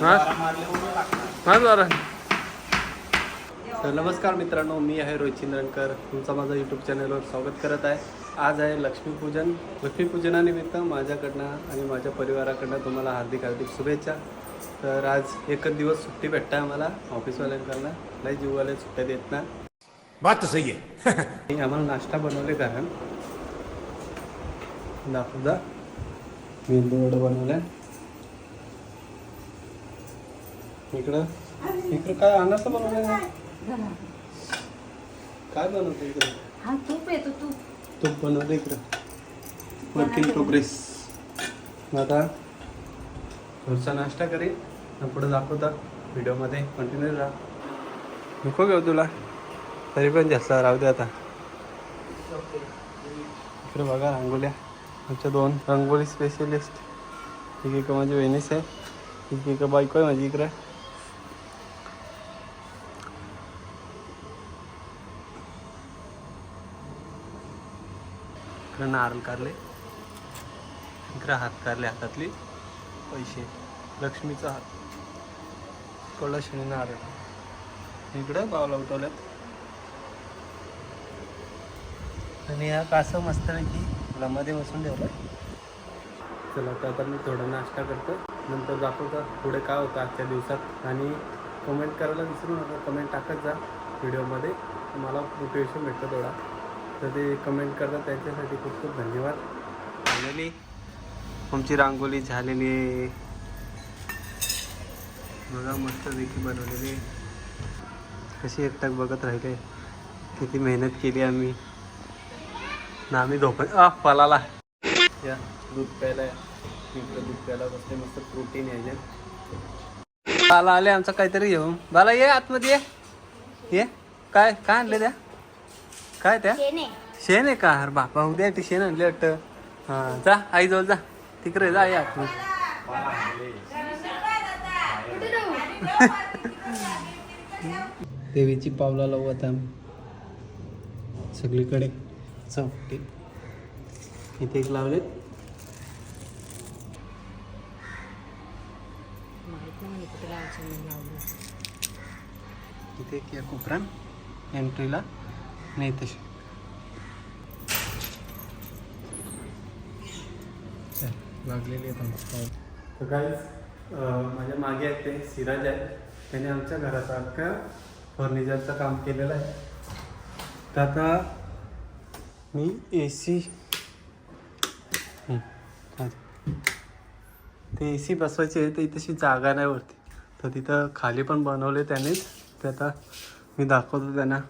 हा? हा जरा. तर नमस्कार मित्रांनो मी आहे रोहित चिंद्रणकर तुमचं माझं यूट्यूब चॅनलवर स्वागत करत आहे. आज आहे लक्ष्मीपूजन लक्ष्मीपूजनानिमित्त माझ्याकडनं आणि माझ्या परिवाराकडनं तुम्हाला हार्दिक हार्दिक शुभेच्छा. तर आज एकच दिवस सुट्टी भेटते आम्हाला ऑफिसवाल्यांकडनं. नाही जीववाले सुट्ट्या देत ना. बात सही है आणि आम्हाला नाश्ता बनवले कारण दाखवू दा. मेंदू वडं बनवलंय. इकडं? इकडं काय अनाचं बनवलंय ना? काय बनवतं इकडं? हा तूप येतो तूप. तूप बनवलं इकडं. वर्क इन प्रोग्रेस आता थोडसा नाश्ता करेन. पुढे दाखवता व्हिडिओमध्ये. कंटिन्यू राहा. नको घेऊ तुला. तरी पण जास्त राहू दे आता. इकडे बघा रांगोल्या आमच्या दोन रांगोळी स्पेशलिस्ट एक एक माझी वहिनीस आहे. एक एक बायको आहे माझी इकडे. इकडं नारळ काढले इकडं हात काढले हातातली पैसे. लक्ष्मीचा हात. कळश आणि नारळ. इकडं बावला उठवल्यात. आणि हा कासव की मध्ये बसून ठेवलं. चला तर आता मी थोडा नाश्ता करतो. नंतर दाखवतो पुढे काय होतं आजच्या दिवसात? आणि कमेंट करायला विसरू नका. कमेंट टाकत जा. व्हिडिओमध्ये मला मोटिवेशन भेटतं थोडा. तर ते कमेंट करतात. त्यांच्यासाठी खूप खूप धन्यवाद. फायनली आमची रांगोळी झालेली आहे. बघा मस्त देखील बनवलेली कशी एकटक बघत राहिले. किती मेहनत केली आम्ही. ना आम्ही झोप आ पलाला या दूध प्यायला या. इकडं दूध प्यायला बसले मस्त प्रोटीन यायचे बाला आले आमचं काहीतरी घेऊन. बाला ये आतमध्ये ये. ये. काय काय आणले त्या? काय त्या? शेण आहे. का? अरे बापा उद्या ती शेण आणली वाटतं. हां जा आई जवळ जा. तिकडे जा या देवीची पावला लावू आता आम्ही. सगळीकडे. चौकटी इथे एक लावलेत. इथे एक या कोपऱ्यात. एंट्रीला नाही तशी. चल, लागलेली पाव तर काय माझ्या मागे आहेत ते सिराज आहेत. त्याने आमच्या घराचा अख्खा फर्निचरचं काम केलेलं आहे. तर आता मी ए सी ते ए सी बसवायचे आहे, तर तशी जागा नाही वरती. तर तिथं खाली पण बनवले त्यानेच. ते आता मी दाखवतो त्यांना.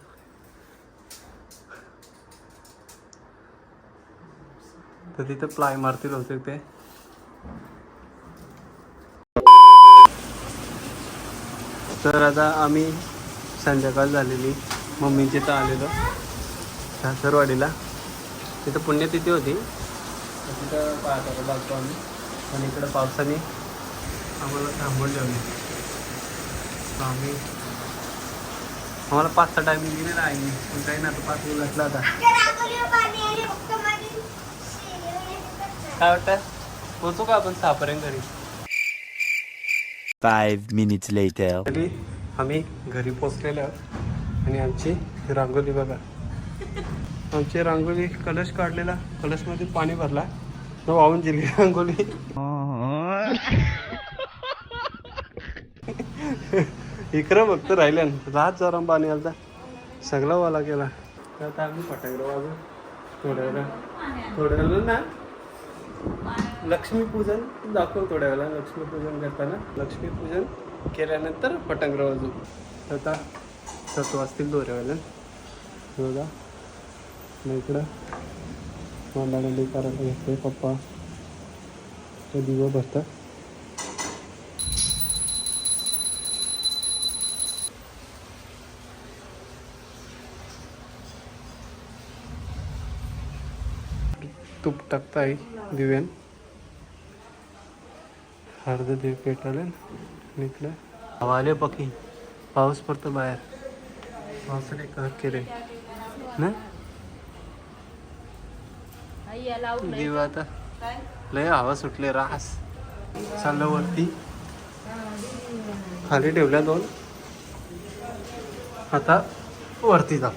तर तिथं प्लाय मारतील होते ते. तर आता आम्ही संध्याकाळ झालेली. मम्मीच्या तर आलेलो. सासरवाडीला तिथं पुण्यतिथी होती. तर तिथं पाहता लागतो आम्ही. आणि इकडं पावसाने आम्हाला थांबून ठेवले. आम्ही आम्हाला पाचचा टायमिंग दिलेला आहे. मी पण काही ना आता पाच घातला आता. काय वाटतं पोचू का आपण सहापर्यंत घरी? Five minutes later. तरी आम्ही घरी पोचलेलो आहोत. आणि आमची रांगोळी बघा. आमची रांगोळी कलश काढलेला. कलशमध्ये पाणी भरला. तो वाहून गेली रांगोळी. इकडं फक्त राहिल्या रात जरा पाणी आलता सगळा वाला केला. तर आता आम्ही फटाकडे वाजू थोड्या वेळा थोड्या वेळा ना लक्ष्मीपूजन दाखव थोड्या वेळा लक्ष्मीपूजन करताना. लक्ष्मीपूजन केल्यानंतर पटांगरा वाजू आता सात वाजतील दोऱ्यावेळेला बघा. मग इकडं मांडाडंडी करायला घेतोय पप्पा. ते दिवं भरतात. तूप टाकताय दिव्यान. अर्ध दिव पेटवले आणि इकडं हवा आले पकी. पाऊस पडतो बाहेर. पावसाने कहर केले? ना? दिव आता. लय हवा सुटले रास चाललं वरती. खाली ठेवल्या दोन. आता वरती जा.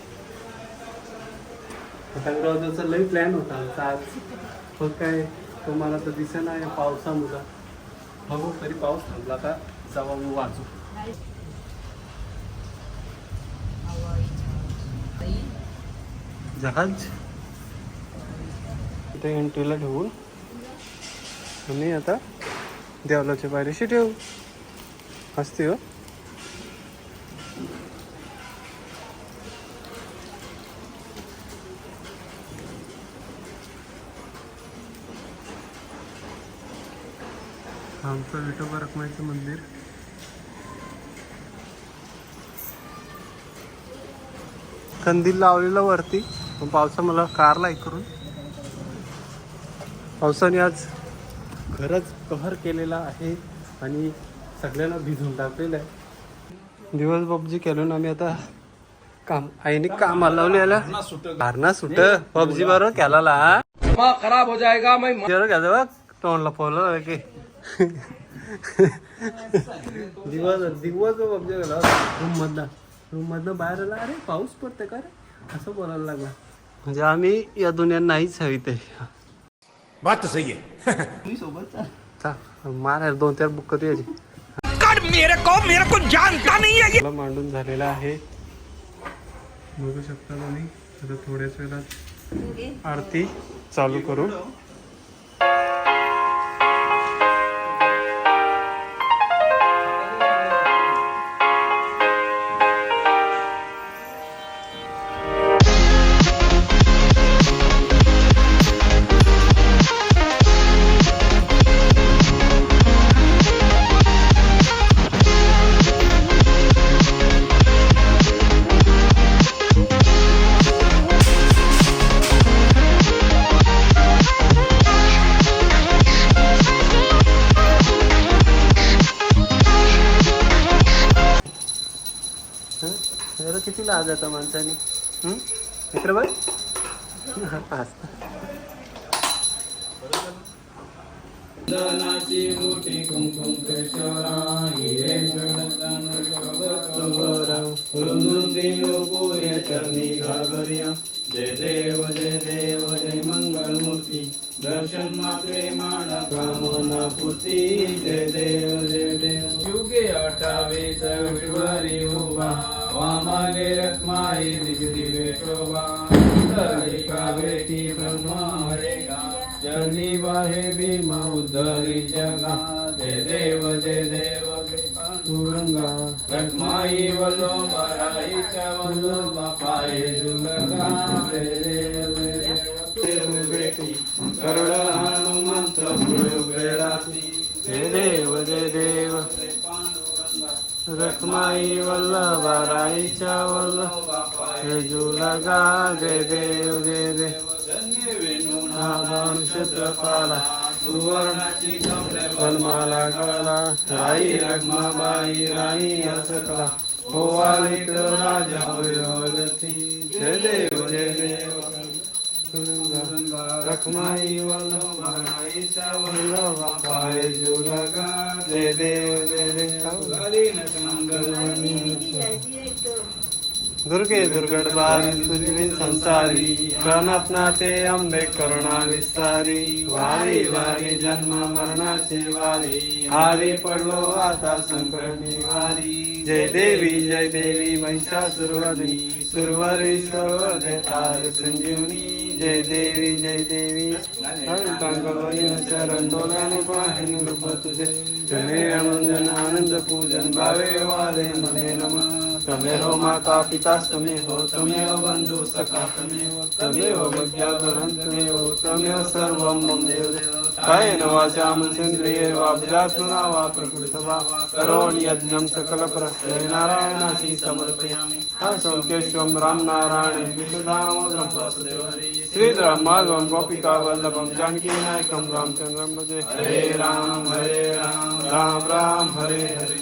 पतंगरावचा लई प्लॅन होता. आमचा आज. पण काय? तुम्हाला तर दिसेना आहे पावसामुळं. बघू तरी पाऊस थांबला का जावा मग वाजू. जहाज? इथे एंट्रीला ठेवून आणि आता देवलाच्या पायरीशी ठेवू. असते हो. आमचं विठोबा रखमाईचं मंदिर. कंदील लावलेला वरती. पण पावसा मला कारला इकडून. पावसाने आज खरंच कहर केलेला आहे आणि सगळ्यांना भिजून टाकलेलं आहे. दिवस पबजी केलो ना आम्ही आता काम आईने कामाला लावले याला. ना सुट. पबजी बरोबर केला खराब हो बघ. तोंडला फोडलं की. दिवस दिवस पबजी गेला रूम मधला रूम मधनं बाहेर आला अरे पाऊस पडते का रे? असं बोलायला लागला. म्हणजे आम्ही या दुनियात नाहीच हवी ते. बात तो सही है चा, मार दोन चार बुक करू याची मेरे को मेरे को जानता नहीं है मला मांडून झालेला आहे. बघू शकता तुम्ही आता थोड्याच वेळात आरती चालू करू. जरा किती लाज आता माणसाने. हं? इकडे बघ हसतं. जय देव जय देव जय मंगल मूर्ती दर्शन मात्रे माडा कामना पूर्ती. जय देव जय देव. युगे अठावीस फेब्रुवारी उभा. वामागे रखमाई दिवे शोभा उद्धरी कावेटी ब्रह्मा हरेगा जनी वाहे भीमा उद्धरी जगा। जय देव जय देव तुरंगा रखमाई वल्लो बाराईच्या वल्लो बापाय जुलगा जय देव जय देव देव बेटी गरुड हनुमंत पुढे रात्री जय देव जय देव। रखमाई वल्लभा राईच्या वल्लभा जय गा जय देव जय देव क्षेत्रपाला सुवर्णाची वनमाला कळला राई रखमाबाई राई असकला होवाली राजा होती जय देव जय देव तुरंगा रखमाई वल्लभा राईच्या वल्लभा पाय जुलगा जय देव जय देव। दुर्गे दुर्गडबारी तुझी संसारी प्रणत नाते अंबे करुणा विस्तारी वारी वारी जन्म मरणाचे वारी हारी पडलो आता संकट निवारी जय देवी जय देवी महिषासुरवदी सुरवरी सर्व देतार संजीवनी. जय देवी जय देवी कंगवलीन चरण पाहिन रूप तुझे. तुम्ही आनंद पूजन भावे वाले मने नमः. तमेव माता पिता तमेव तमेव बंधु सखा तमेव तमेव भग्याधरं तमेव तमेव सर्वं मम देव। कायेन वा मनसेन्द्रिये वा विजात्मना वा प्रकृतवा यज्ञं सकलप्रस्थे नारायणासि समर्पयामि। असौकेश्वं राम नारायण विशुधामोदरं वासुदेवहरि। श्रीधरं माधवं वल्लभं जानकीनायकं रामचन्द्रं भजे। हरे राम हरे राम राम राम हरे हरे।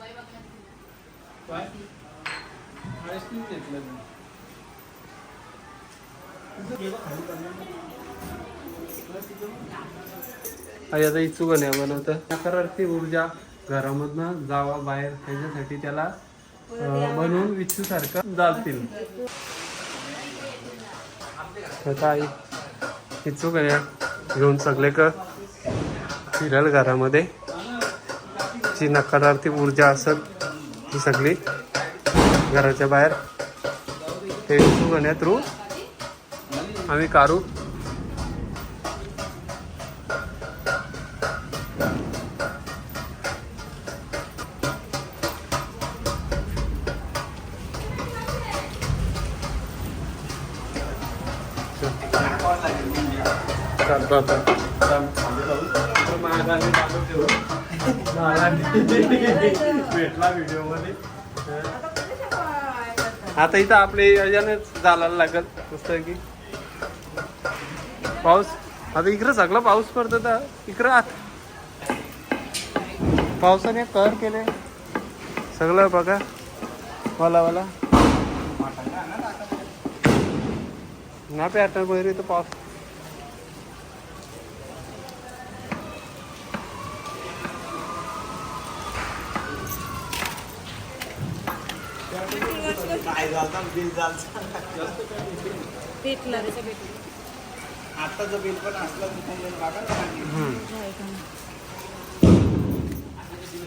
माते की जय आई आता इच्छुक नाही बनवतं नकारार्थी ऊर्जा घरामधनं जावा बाहेर ह्याच्यासाठी त्याला बनवून विच्छू सारखं जातील. आता आई इच्छुक आहे घेऊन सगळे क फिराल घरामध्ये. जी नकारार्थी ऊर्जा असत ती सगळी घराच्या बाहेर. ते घेण्या थ्रू आम्ही काढू चालतो आता भेटला व्हिडिओमध्ये. आता इथं आपले याच्यानेच चालायला लागत पुस्तक की. पाऊस. आता इकडं सगळं पाऊस पडतो तर इकडं आत. पावसाने कर केले. सगळं बघा. वाला वाला ना पे आता बहिरी तर पाऊस.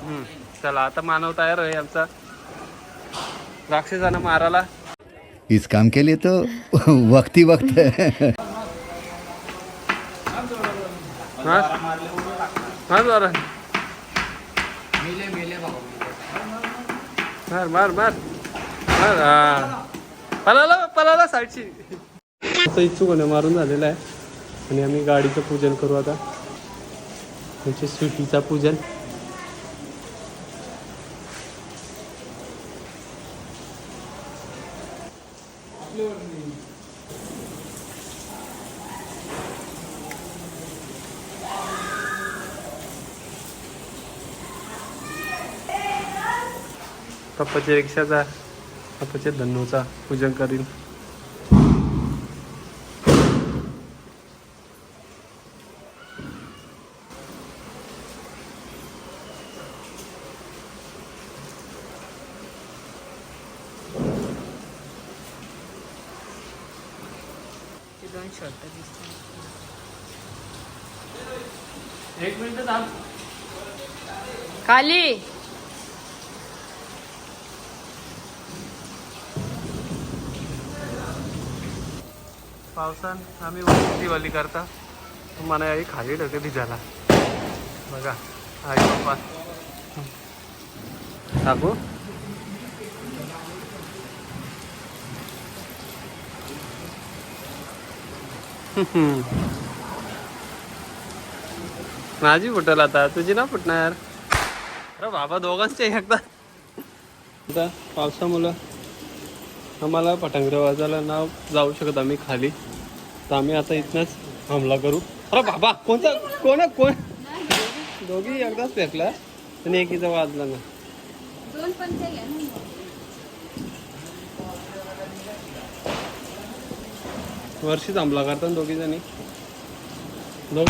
हम्म. चला आता मानव तयार आहे आमचा. राक्षसांना मारायला. इस काम के लिए तो वक्त. ही? है हा हा मार मार मार मार. पलाला पलाला साईडची. आता इच्छुक आहे मारून झालेला आहे. आणि आम्ही गाडीचं पूजन करू आता. म्हणजे स्वीटीचा पूजन. पप्पाच्या रिक्षाचा पप्पाच्या धन्नूचा पूजन करीन. एक मिनिट थांब. खाली. पावसान आम्ही दिवाली करता. मला आई खाली डोके भिजाला बघा आई पप्पा. टाकू माझी फुटल आता तुझी ना फुटणार? अरे बाबा दोघांचे एकदा. आता पावसामुळं आम्हाला पटांगरे वाजायला नाव जाऊ शकत आम्ही खाली. तर आम्ही आता इथनच हमला करू. अरे बाबा कोणता कोण कोण? दोघी एकदाच फेकला आणि एकीचा वाजला ना. ना वर्षीच हमला करतात दोघी जणी दोघ